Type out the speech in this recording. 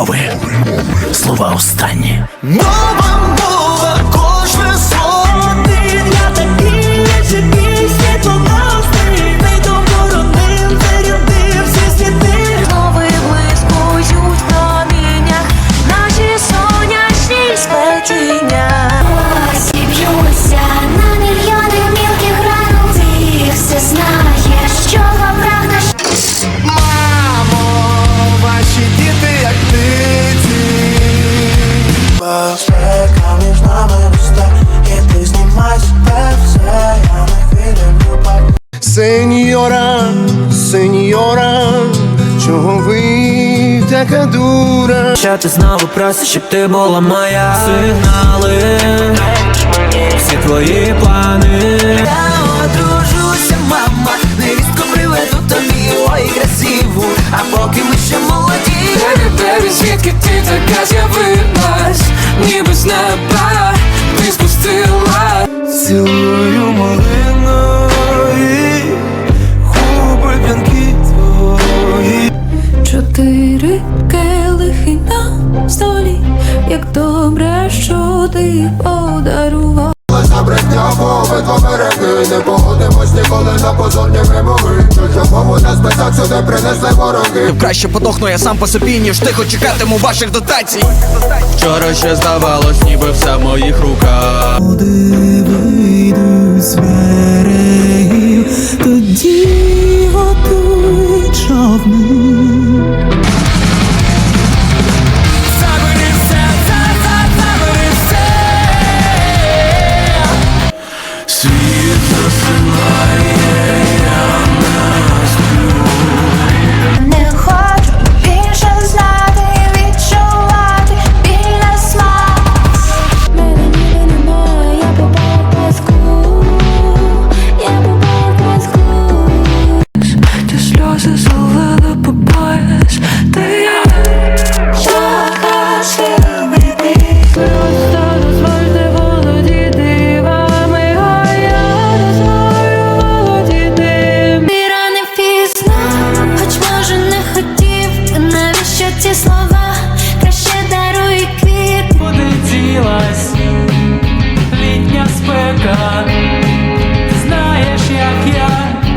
мови. Слова останні. Мова! Сеньора, сеньора, чого ви така дура? Що ти знову просиш, щоб ти була моя. Сигнали, всі твої плани. Я одружуся, мама, невістку приведу тобі, ой, красиву, а поки ми ще молоді. Бебі, бебі, звідки ти така з'явилась? Ніби з як добре, що ти подарував. Мови, два береги Не погодимось ніколи на позорні вимоги Чужу мову не списать, сюди принесли вороги Краще подохну я сам по собі, ніж тихо чекатиму ваших дотацій. Вчора ще здавалось, ніби все в моїх руках. Куди вийду з берегів, тоді готуй човни. Jesus and I, yeah, I must